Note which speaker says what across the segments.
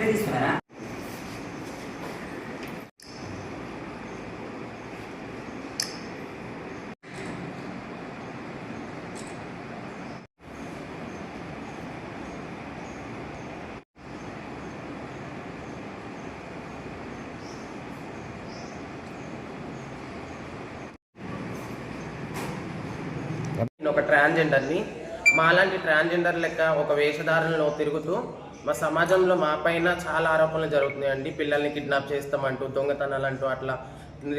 Speaker 1: తీసుకున్నారా
Speaker 2: నేను ఒక ట్రాన్స్జెండర్ని మాలాంటి ట్రాన్స్జెండర్ లెక్క ఒక వేషధారణలో తిరుగుతూ మా సమాజంలో మా పైన చాలా ఆరోపణలు జరుగుతున్నాయండి. పిల్లల్ని కిడ్నాప్ చేస్తామంటూ దొంగతనాలు అంటూ అట్లా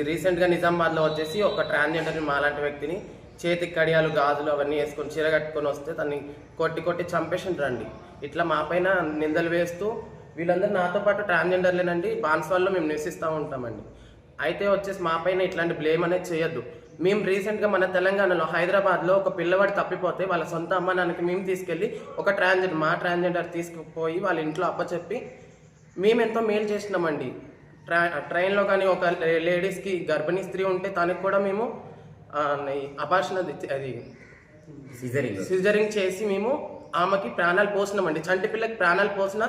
Speaker 2: రీసెంట్గా నిజామాబాద్లో వచ్చేసి ఒక ట్రాన్స్జెండర్ని మాలాంటి వ్యక్తిని చేతికి కడియాలు గాజులు అవన్నీ వేసుకొని చీర కట్టుకొని వస్తే తనని కొట్టి కొట్టి చంపేసిండ్రండి ఇట్లా మా పైన నిందలు వేస్తూ వీళ్ళందరూ నాతో పాటు ట్రాన్స్జెండర్లేనండి. బాన్స్వాల్లో మేము నివసిస్తూ ఉంటామండి. అయితే వచ్చేసి మా పైన ఇట్లాంటి బ్లేమ్ అనేది చేయొద్దు. మేము రీసెంట్గా మన తెలంగాణలో హైదరాబాద్లో ఒక పిల్లవాడు తప్పిపోతే వాళ్ళ సొంత అమ్మ నాన్నకి మేము తీసుకెళ్ళి ఒక ట్రాన్స్జెండర్ మా ట్రాన్స్జెండర్ తీసుకుపోయి వాళ్ళ ఇంట్లో అప్పచెప్పి మేము ఎంతో మేలు చేసినామండి. ట్రా ట్రైన్లో కానీ ఒక లేడీస్కి గర్భిణీ స్త్రీ ఉంటే తనకి కూడా మేము అపార్షన్ అది
Speaker 1: సిజరింగ్
Speaker 2: సిజరింగ్ చేసి మేము ఆమెకి ప్రాణాలు పోసినామండి. చంటి పిల్లకి ప్రాణాలు పోసిన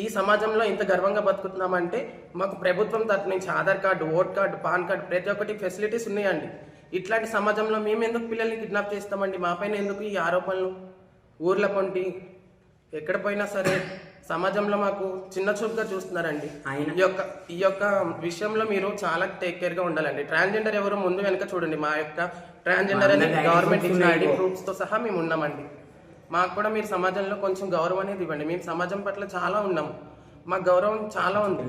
Speaker 2: ఈ సమాజంలో ఇంత గర్వంగా బతుకుతున్నామంటే మాకు ప్రభుత్వం తరపు నుంచి Aadhaar card vote card PAN card ప్రతి ఒక్కటి ఫెసిలిటీస్ ఉన్నాయండి. ఇట్లాంటి సమాజంలో మేము ఎందుకు పిల్లల్ని కిడ్నాప్ చేస్తామండి? మా పైన ఎందుకు ఈ ఆరోపణలు? ఊర్ల పొంటి ఎక్కడ పోయినా సరే సమాజంలో మాకు చిన్న చూపుగా చూస్తున్నారండి.
Speaker 1: ఆయన-
Speaker 2: ఈ యొక్క ఈ యొక్క విషయంలో మీరు చాలా టేక్ కేర్గా ఉండాలండి. ట్రాన్స్జెండర్ ఎవరు ముందు వెనక చూడండి. మా యొక్క ట్రాన్స్జెండర్ అని
Speaker 1: మా అందరి
Speaker 2: గవర్నమెంట్ ఇచ్చిన ఐడి
Speaker 1: ఉన్నాయి.
Speaker 2: ప్రూఫ్స్తో సహా మేము ఉన్నామండి. మాకు కూడా మీరు సమాజంలో కొంచెం గౌరవం అనేది ఇవ్వండి. మేము సమాజం పట్ల చాలా ఉన్నాము మాకు గౌరవం చాలా ఉంది.